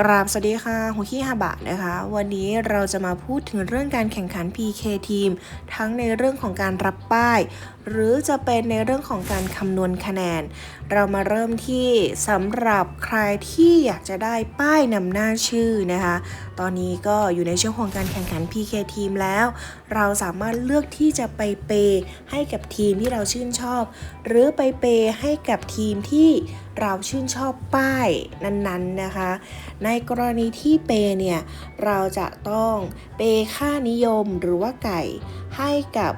กราบสวัสดีค่ะหัวขี้ฮาบะนะคะ วันนี้เราจะมาพูดถึงเรื่องการแข่งขัน PK ทีม ทั้งในเรื่องของการรับป้าย หรือจะเป็นในเรื่องของการคำนวณคะแนน เรามาเริ่มที่สำหรับใครที่อยากจะได้ป้ายนำหน้าชื่อนะคะ ตอนนี้ก็อยู่ในช่วงของการแข่งขัน PK ทีมแล้ว เราสามารถเลือกที่จะไปเปย์ให้กับทีมที่เราชื่นชอบ หรือไปเปย์ให้กับทีมที่เราชื่นชอบป้ายนั้นๆนะคะ ในกรณีที่เปย์เนี่ย เราจะต้องเปย์ค่านิยมหรือว่าไก่ให้กับ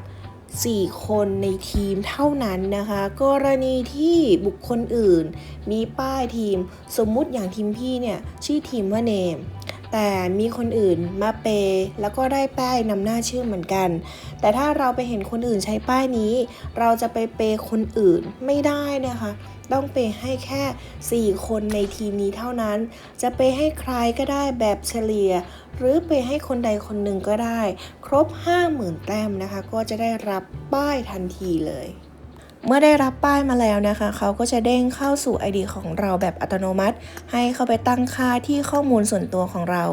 4 คนในทีมเท่านั้นนะคะ กรณีที่บุคคลอื่น มีป้ายทีมสมมุติอย่างทีมพี่เนี่ย ชื่อทีมว่าเนมแต่มีคนอื่นมาเปย์แล้วก็ได้ป้ายนำหน้าชื่อเหมือนกัน แต่ถ้าเราไปเห็นคนอื่นใช้ป้ายนี้ เราจะไปเปย์คนอื่นไม่ได้นะคะ ต้องเปให้แค่ 4 คนในทีมนี้เท่านั้น จะไปให้ใครก็ได้แบบเฉลี่ย หรือไปให้คนใดคนหนึ่งก็ได้ ครบ 50,000 แต้มนะคะ ก็จะได้รับป้ายทันทีเลย เมื่อได้รับป้ายมาแล้วนะคะ เขาก็จะเด้งเข้าสู่ ID ของเราแบบอัตโนมัติ ให้เข้าไปตั้งค่าที่ข้อมูลส่วนตัวของเรา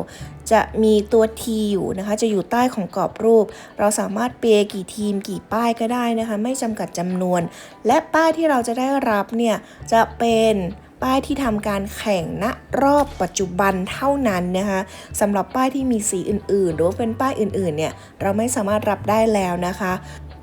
จะมีตัว T อยู่นะคะ จะอยู่ใต้ของกรอบรูป เราสามารถเปย์กี่ทีมกี่ป้ายก็ได้นะคะ ไม่จำกัดจำนวน และป้ายที่เราจะได้รับเนี่ย จะเป็นป้ายที่ทำการแข่งณรอบปัจจุบันเท่านั้นนะคะสำหรับป้ายที่มีสีอื่นๆ หรือว่าเป็นป้ายอื่นๆเนี่ยเราไม่สามารถรับได้แล้วนะคะ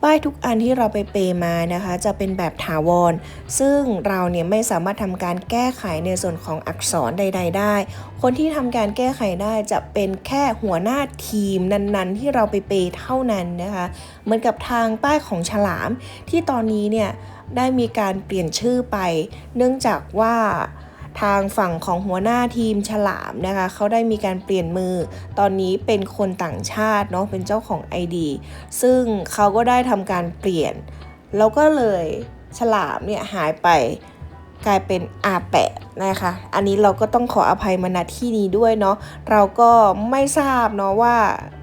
ป้ายทุกอันที่เราไปเปย์มานะคะ จะเป็นแบบถาวร ซึ่งเราเนี่ยไม่สามารถทำการแก้ไขในส่วนของอักษรใด ๆ ได้ คนที่ทำการแก้ไขได้จะเป็นแค่หัวหน้าทีมนั้นๆ ที่เราไปเปย์เท่านั้นนะคะ เหมือนกับทางป้ายของฉลามที่ตอนนี้เนี่ยได้มีการเปลี่ยนชื่อไป เนื่องจากว่า ทางฝั่งของหัวหน้าทีมฉลามนะคะเขาได้มีการเปลี่ยนมือ ตอนนี้เป็นคนต่างชาติเนาะเป็นเจ้าของ ID ซึ่งเขาก็ได้ทำการเปลี่ยน แล้วก็เลยฉลามเนี่ยหายไปกลายเป็นอาแปะนะคะ อันนี้เราก็ต้องขออภัยมาณที่นี้ด้วยเนาะ เราก็ไม่ทราบเนาะว่า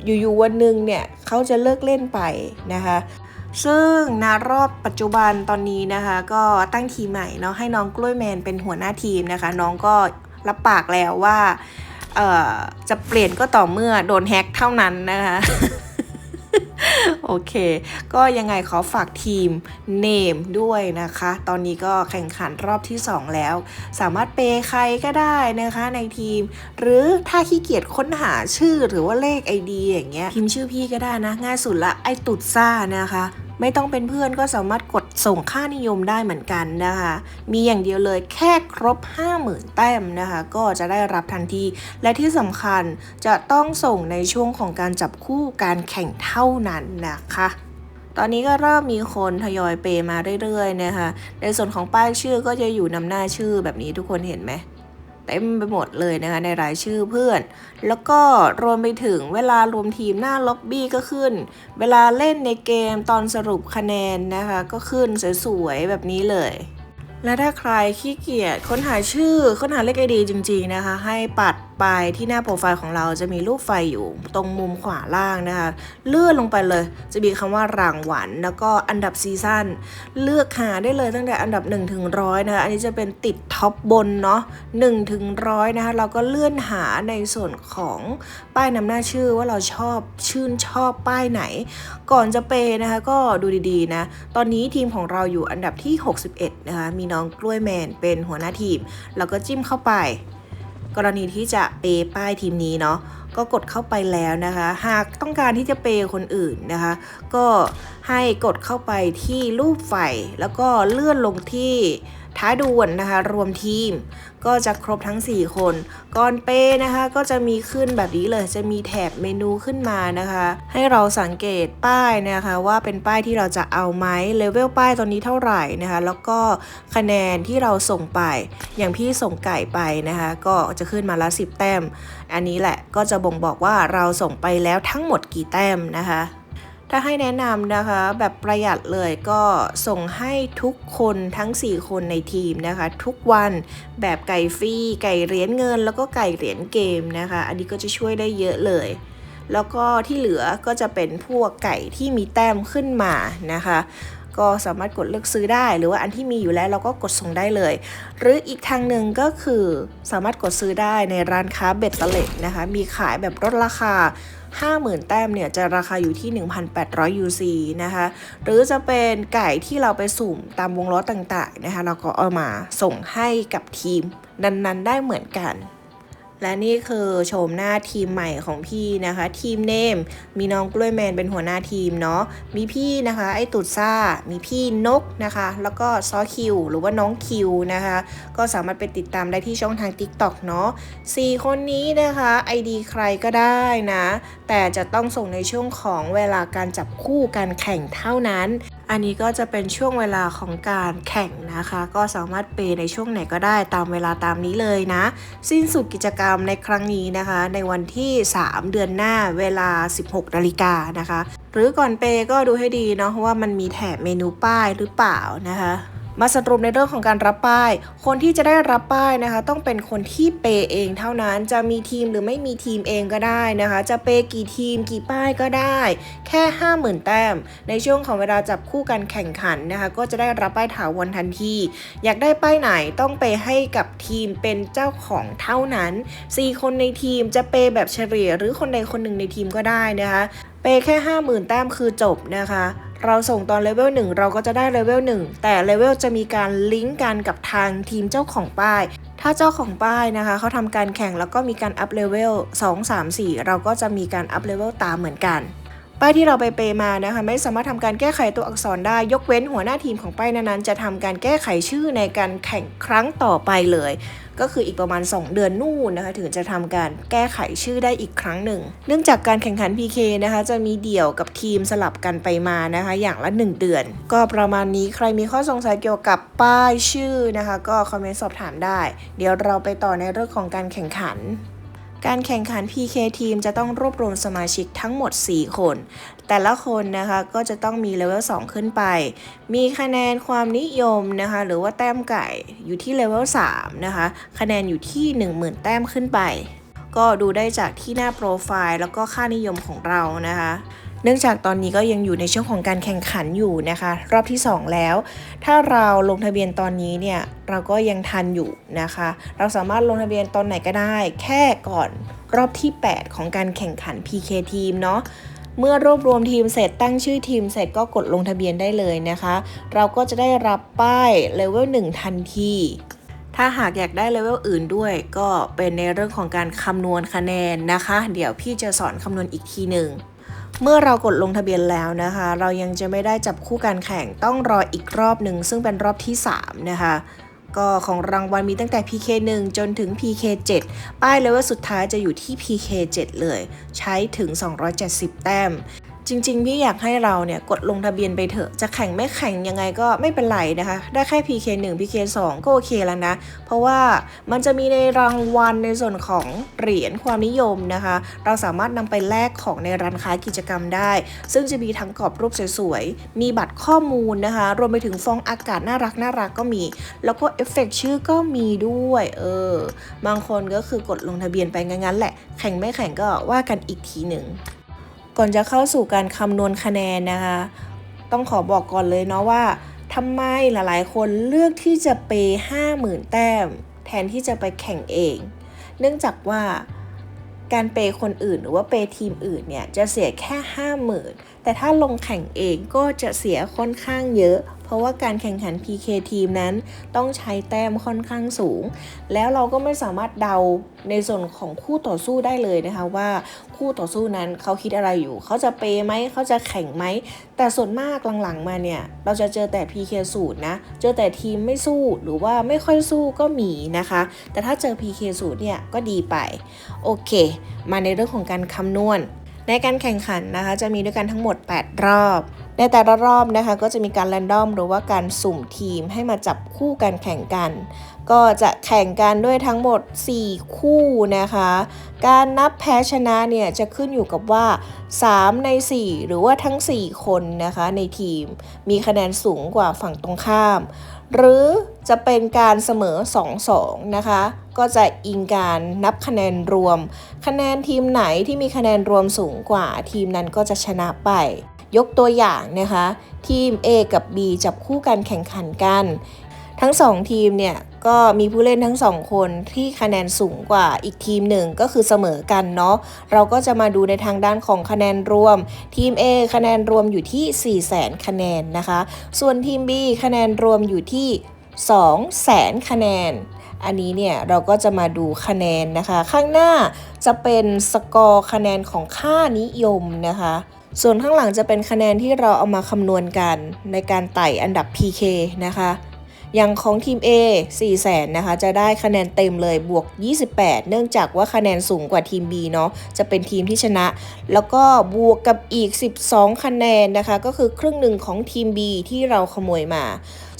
อยู่ๆวันหนึ่งเนี่ยเขาจะเลิกเล่นไปนะคะ ซึ่งณรอบปัจจุบันตอนนี้นะคะ ก็ตั้งทีมใหม่เนาะให้น้องกล้วยแมนเป็นหัวหน้าทีมนะคะ น้องก็รับปากแล้วว่าจะเปลี่ยนก็ต่อเมื่อโดนแฮ็กเท่านั้นนะคะโอเค ก็ยังไงขอฝากทีมเนมด้วยนะคะ ตอนนี้ก็แข่งขันรอบที่ 2 แล้ว สามารถเปย์ใครก็ได้นะคะในทีม หรือถ้าขี้เกียจค้นหาชื่อหรือว่าเลข ID อย่างเงี้ยพิมพ์ชื่อพี่ก็ได้นะ ง่ายสุดละไอตุดซ่านะคะ ไม่ต้องเป็นเพื่อนก็สามารถกดส่งค่านิยมได้เหมือนกันนะคะ มีอย่างเดียวเลยแค่ครบ 50,000 แต้มนะคะ ก็จะได้รับทันที และที่สำคัญจะต้องส่งในช่วงของการจับคู่การแข่งเท่านั้นนะคะตอนนี้ก็เริ่มมีคนทยอยเปมาเรื่อยๆนะคะ ในส่วนของป้ายชื่อก็จะอยู่นำหน้าชื่อแบบนี้ทุกคนเห็นไหม เต็มไปหมดเลยนะคะในรายชื่อเพื่อน แล้วก็รวมไปถึงเวลารวมทีมหน้าล็อบบี้ก็ขึ้น เวลาเล่นในเกมตอนสรุปคะแนนนะคะก็ขึ้นสวยๆแบบนี้เลยและถ้าใครขี้เกียจค้นหาชื่อค้นหาเลขไอดีจริง ๆนะคะ ให้ปัด ไปที่หน้าโปรไฟล์ของเราจะมีรูปไฟอยู่ตรงมุมขวาล่างนะคะ เลื่อนลงไปเลย จะมีคำว่ารางวัลแล้วก็อันดับซีซั่นเลือกหาได้เลยตั้งแต่อันดับ1ถึงร้อยนะคะ อันนี้จะเป็นติดท็อปบนเนาะ1ถึงร้อยนะคะ เราก็เลื่อนหาในส่วนของป้ายนำหน้าชื่อว่าเราชอบชื่นชอบป้ายไหน ก่อนจะเปนะคะก็ดูดีๆนะ ตอนนี้ทีมของเราอยู่อันดับที่ 61 นะคะ มีน้องกล้วยแมนเป็นหัวหน้าทีม แล้วก็จิ้มเข้าไป กรณีที่จะเปย์ป้ายทีมนี้เนาะก็กดเข้าไปแล้วนะคะ หากต้องการที่จะเปย์คนอื่นนะคะ ก็ให้กดเข้าไปที่รูปไฟแล้วก็เลื่อนลงที่ ท้ายด่วนนะคะ รวมทีมก็จะครบทั้ง 4 คน ก่อนเปย์นะคะ ก็จะมีขึ้นแบบนี้เลย จะมีแถบเมนูขึ้นมานะคะ ให้เราสังเกตป้ายนะคะ ว่าเป็นป้ายที่เราจะเอาไหมเลเวลป้ายตอนนี้เท่าไหร่นะคะ แล้วก็คะแนนที่เราส่งไป อย่างพี่ส่งไก่ไปนะคะ ก็จะขึ้นมาละ 10 แต้ม อันนี้แหละก็จะบ่งบอกว่าเราส่งไปแล้วทั้งหมดกี่แต้มนะคะ ถ้าให้แนะนำนะคะแบบประหยัดเลยก็ส่งให้ทุกคนทั้ง 4 คนในทีมนะคะ ทุกวันแบบไก่ฟรีไก่เหรียญเงิน แล้วก็ไก่เหรียญเกมนะคะ อันนี้ก็จะช่วยได้เยอะเลย แล้วก็ที่เหลือก็จะเป็นพวกไก่ที่มีแต้มขึ้นมานะคะก็สามารถกดเลือกซื้อได้ หรือว่าอันที่มีอยู่แล้วเราก็กดส่งได้เลย หรืออีกทางหนึ่งก็คือสามารถกดซื้อได้ในร้านค้าเบ็ดเตล็ดนะคะ มีขายแบบลดราคา 50,000 แต้มเนี่ยจะราคาอยู่ที่ 1,800 UC นะคะหรือจะเป็นไก่ที่เราไปสุ่มตามวงล้อต่างๆนะคะเราก็เอามาส่งให้กับทีมนั้นๆ ได้เหมือนกัน และนี่คือโฉมหน้าทีมใหม่ของพี่นะคะ ทีมเนม มีน้องกล้วยแมนเป็นหัวหน้าทีมเนาะมีพี่นะคะ ไอตุดซ่า มีพี่นกนะคะ แล้วก็ซอคิวหรือว่าน้องคิวนะคะ ก็สามารถไปติดตามได้ที่ช่องทาง TikTok เนาะสี่คนนี้นะคะ ID ใครก็ได้นะ แต่จะต้องส่งในช่วงของเวลาการจับคู่การแข่งเท่านั้น อันนี้ก็จะเป็นช่วงเวลาของการแข่งนะคะ ก็สามารถเปในช่วงไหนก็ได้ตามเวลาตามนี้เลยนะ สิ้นสุดกิจกรรมในครั้งนี้นะคะ ในวันที่ 3 เดือนหน้าเวลา 16นาฬิกานะคะ หรือก่อนเปก็ดูให้ดีเนาะว่ามันมีแถบเมนูป้ายหรือเปล่านะคะ มาสรุปในเรื่องของการรับป้าย คนที่จะได้รับป้ายนะคะ ต้องเป็นคนที่เปย์เองเท่านั้นจะมีทีมหรือไม่มีทีมเองก็ได้นะคะ จะเปย์กี่ทีมกี่ป้ายก็ได้ แค่ 50,000 แต้ม ในช่วงของเวลาจับคู่กันแข่งขันนะคะ ก็จะได้รับป้ายถาวรทันที อยากได้ป้ายไหนต้องเปให้กับทีมเป็นเจ้าของเท่านั้น 4 คนในทีมจะเปย์แบบเฉลี่ย หรือคนใดคนหนึ่งในทีมก็ได้นะคะเปย์แค่ 50,000 แต้มคือจบนะคะ เราส่งตอนเลเวล1เราก็จะได้เลเวล1แต่เลเวลจะมีการลิงก์กันกับทางทีมเจ้าของป้าย ถ้าเจ้าของป้ายนะคะเขาทำการแข่งแล้วก็มีการอัพเลเวล2 3 4 เราก็จะมีการอัพเลเวลตามเหมือนกันป้ายที่เราไปเปย์มานะคะไม่สามารถทำการแก้ไขตัวอักษรได้ ยกเว้นหัวหน้าทีมของป้ายนั้นๆจะทำการแก้ไขชื่อในการแข่งครั้งต่อไปเลย ก็คืออีกประมาณ 2 เดือนนู่นนะคะ ถึงจะทำการแก้ไขชื่อได้อีกครั้งหนึ่ง เนื่องจากการแข่งขัน PK นะคะ จะมีเดี่ยวกับทีมสลับกันไปมานะคะ อย่างละ 1 เดือน ก็ประมาณนี้ใครมีข้อสงสัยเกี่ยวกับป้ายชื่อนะคะ ก็คอมเมนต์สอบถามได้ เดี๋ยวเราไปต่อในเรื่องของการแข่งขัน การแข่งขัน PK ทีมจะต้องรวบรวมสมาชิกทั้งหมด 4 คน แต่ละคนนะคะก็จะต้องมีเลเวล 2 ขึ้นไป มีคะแนนความนิยมนะคะหรือว่าแต้มไก่อยู่ที่เลเวล 3 นะคะ คะแนนอยู่ที่ 10,000 แต้มขึ้นไป ก็ดูได้จากที่หน้าโปรไฟล์แล้วก็ค่านิยมของเรานะคะ เนื่องจากตอนนี้ก็ยังอยู่ในช่วงของการแข่งขันอยู่นะคะ รอบที่ 2 แล้ว ถ้าเราลงทะเบียนตอนนี้เนี่ยเราก็ยังทันอยู่นะคะ เราสามารถลงทะเบียนตอนไหนก็ได้ แค่ก่อนรอบที่ 8 ของการแข่งขัน PK ทีมเนาะเมื่อรวบรวมทีมเสร็จตั้งชื่อทีมเสร็จก็กดลงทะเบียนได้เลยนะคะ เราก็จะได้รับป้ายเลเวล1ทันทีถ้าหากอยากได้เลเวลอื่นด้วย ก็เป็นในเรื่องของการคำนวณคะแนนนะคะ เดี๋ยวพี่จะสอนคำนวณอีกทีหนึ่ง เมื่อเรากดลงทะเบียนแล้วนะคะ เรายังจะไม่ได้จับคู่การแข่งต้องรออีกรอบหนึ่งซึ่งเป็นรอบที่ 3 นะคะ ก็ของรางวัลมีตั้งแต่ PK 1 จนถึง PK 7 ป้ายเลยว่าสุดท้ายจะอยู่ที่ PK 7 เลย ใช้ถึง 270 แต้ม จริง ๆ พี่อยากให้เราเนี่ยกดลงทะเบียนไปเถอะ จะแข่งไม่แข่งยังไงก็ไม่เป็นไรนะคะ ได้แค่ PK 1 PK 2 ก็โอเคแล้วนะ เพราะว่ามันจะมีในรางวัลในส่วนของเหรียญความนิยมนะคะ เราสามารถนำไปแลกของในร้านค้ากิจกรรมได้ ซึ่งจะมีทั้งกรอบรูปสวยๆ มีบัตรข้อมูลนะคะ รวมไปถึงฟองอากาศน่ารักน่ารักก็มี แล้วก็เอฟเฟกต์ชื่อก็มีด้วย เออ บางคนก็คือกดลงทะเบียนไปงั้นๆแหละ แข่งไม่แข่งก็ว่ากันอีกทีหนึ่ง ก่อนจะเข้าสู่การคำนวณคะแนนนะคะ ต้องขอบอกก่อนเลยเนาะว่าทำไมหลายๆ คนเลือกที่จะเปย์ห้าหมื่นแต้ม แทนที่จะไปแข่งเอง เนื่องจากว่าการเปย์คนอื่นหรือว่าเปย์ทีมอื่นเนี่ยจะเสียแค่ห้าหมื่นแต่ถ้าลงแข่งเองก็จะเสียค่อนข้างเยอะ เพราะว่าการแข่งขัน PK ทีมนั้นต้องใช้แต้มค่อนข้างสูง แล้วเราก็ไม่สามารถเดาในส่วนของคู่ต่อสู้ได้เลยนะคะว่าคู่ต่อสู้นั้นเขาคิดอะไรอยู่ เขาจะเปย์ไหมเขาจะแข่งไหม แต่ส่วนมากหลังๆมาเนี่ย เราจะเจอแต่ PK สูตรนะ เจอแต่ทีมไม่สู้หรือว่าไม่ค่อยสู้ก็มีนะคะ แต่ถ้าเจอ PK สูตรเนี่ยก็ดีไป โอเค มาในเรื่องของการคำนวณ ในการแข่งขันนะคะ จะมีด้วยกันทั้งหมด 8 รอบ ในแต่ละรอบนะคะก็จะมีการแรนดอมหรือว่าการสุ่มทีมให้มาจับคู่การแข่งกัน ก็จะแข่งกันด้วยทั้งหมด 4 คู่นะคะ การนับแพ้ชนะเนี่ยจะขึ้นอยู่กับว่า 3 ใน 4 หรือว่าทั้ง 4 คนนะคะในทีมมีคะแนนสูงกว่าฝั่งตรงข้าม หรือจะเป็นการเสมอ 2-2 นะคะ ก็จะอิงการนับคะแนนรวม คะแนนทีมไหนที่มีคะแนนรวมสูงกว่าทีมนั้นก็จะชนะไป ยกตัวอย่างนะคะ ทีม A กับ B จับคู่กันแข่งขันกัน ทั้ง 2 ทีมเนี่ยก็มีผู้เล่นทั้ง 2 คนที่คะแนนสูงกว่าอีกทีมหนึ่งก็คือเสมอกันเนาะเราก็จะมาดูในทางด้านของคะแนนรวม ทีม A คะแนนรวมอยู่ที่ 4 0 0 0 0 0คะแนนนะคะ ส่วนทีม B คะแนนรวมอยู่ที่ 2 0 0 0 0 0คะแนนอันนี้เนี่ยเราก็จะมาดูคะแนนนะคะ ข้างหน้าจะเป็นสกอร์คะแนนของค่านิยมนะคะ ส่วนข้างหลังจะเป็นคะแนนที่เราเอามาคำนวณกันในการไต่อันดับ PK นะคะอย่างของทีม A 4แสนนะคะ จะได้คะแนนเต็มเลยบวก 28 เนื่องจากว่าคะแนนสูงกว่าทีม B เนาะ จะเป็นทีมที่ชนะ แล้วก็บวกกับอีก 12 คะแนนนะคะ ก็คือครึ่งหนึ่งของทีม B ที่เราขโมยมา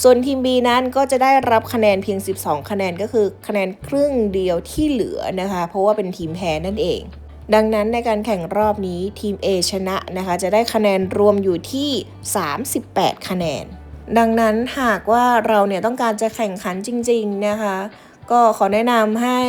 ส่วนทีม B นั้นก็จะได้รับคะแนนเพียง 12 คะแนนก็คือคะแนนครึ่งเดียวที่เหลือนะคะ เพราะว่าเป็นทีมแพ้นั่นเอง ดังนั้นในการแข่งรอบนี้ทีม A ชนะนะคะ จะได้คะแนนรวมอยู่ที่ 38 คะแนน ดังนั้นหากว่าเราเนี่ยต้องการจะแข่งขันจริง ๆนะคะ ก็ขอแนะนำให้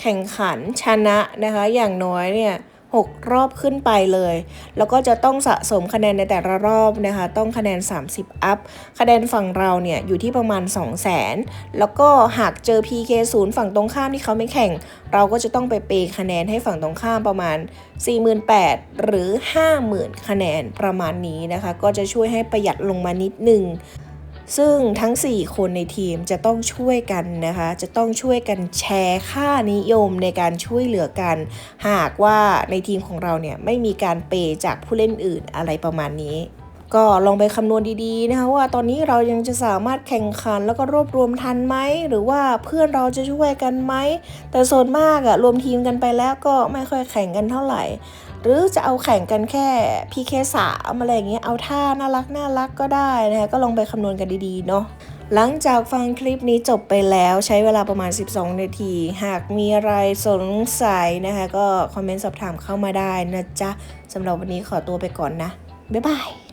แข่งขันชนะนะคะ อย่างน้อยเนี่ย หกรอบขึ้นไปเลย แล้วก็จะต้องสะสมคะแนนในแต่ละรอบนะคะ ต้องคะแนน 30 อัพ คะแนนฝั่งเราเนี่ยอยู่ที่ประมาณ 2 0 0 0 0 0 แล้วก็หากเจอ PK 0ฝั่งตรงข้ามที่เขาไม่แข่ง เราก็จะต้องไปเปย์คะแนนให้ฝั่งตรงข้ามประมาณ 48,000 หรือ 50,000 คะแนนประมาณนี้นะคะ ก็จะช่วยให้ประหยัดลงมานิดนึง ซึ่งทั้ง 4 คนในทีมจะต้องช่วยกันนะคะ จะต้องช่วยกันแชร์ค่านิยมในการช่วยเหลือกัน หากว่าในทีมของเราเนี่ยไม่มีการเปย์จากผู้เล่นอื่นอะไรประมาณนี้ ก็ลองไปคำนวณดีๆนะคะว่าตอนนี้เรายังจะสามารถแข่งขันแล้วก็รวบรวมทันไหมหรือว่าเพื่อนเราจะช่วยกันไหมแต่ส่วนมากอะรวมทีมกันไปแล้วก็ไม่ค่อยแข่งกันเท่าไหร่ หรือจะเอาแข่งกันแค่ PK 3อะไรอย่างเงี้ยเอาท่าน่ารักน่ารักก็ได้นะคะก็ลองไปคำนวณกันดีๆเนาะหลังจากฟังคลิปนี้จบไปแล้วใช้เวลาประมาณ 12 นาที หากมีอะไรสงสัยนะคะ ก็คอมเมนต์สอบถามเข้ามาได้นะจ๊ะสำหรับวันนี้ขอตัวไปก่อนนะ บ๊ายบาย